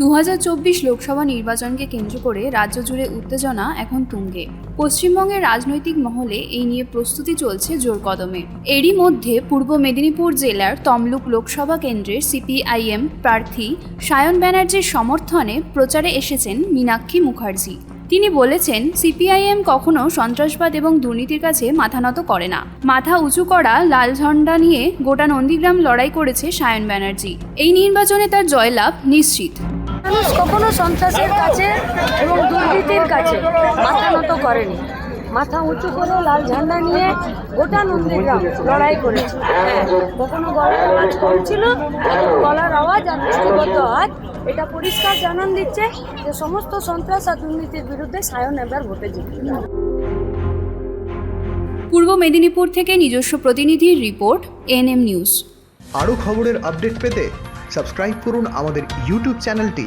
দু হাজার চব্বিশ লোকসভা নির্বাচনকে কেন্দ্র করে রাজ্য জুড়ে উত্তেজনা এখন তুঙ্গে। পশ্চিমবঙ্গের রাজনৈতিক মহলে এই নিয়ে প্রস্তুতি চলছে জোর কদমে। এরই মধ্যে পূর্ব মেদিনীপুর জেলার তমলুক লোকসভা কেন্দ্রের সিপিআইএম প্রার্থী সায়ন ব্যানার্জির সমর্থনে প্রচারে এসেছেন মীনাক্ষী মুখার্জি। তিনি বলেছেন, সিপিআইএম কখনো সন্ত্রাসবাদ এবং দুর্নীতির কাছে মাথা নত করে না। মাথা উঁচু করা লাল ঝন্ডা নিয়ে গোটা নন্দীগ্রাম লড়াই করেছে সায়ন ব্যানার্জি। এই নির্বাচনে তার জয়লাভ নিশ্চিত। মানুষ কখনো সন্ত্রাসের কাছে এবং দুর্নীতির কাছে মাথা নত করেনি। মাথা উঁচু করে লাল ঝান্ডা নিয়ে গোটা নন্দীগ্রাম লড়াই করেছে। হ্যাঁ, কখনো গলার আওয়াজ এখন গলার আওয়াজ আর মুষ্টিবদ্ধ আওয়াজ। এটা পরিষ্কার জানান দিচ্ছে যে সমস্ত সন্ত্রাস আর দুর্নীতির বিরুদ্ধে সায়ন এবার ভোটে জিতবে পূর্ব মেদিনীপুর থেকে নিজস্ব প্রতিনিধির রিপোর্ট এনএম নিউজ। আরও খবরের আপডেট পেতে সাবস্ক্রাইব করুন আমাদের ইউটিউব চ্যানেলটি।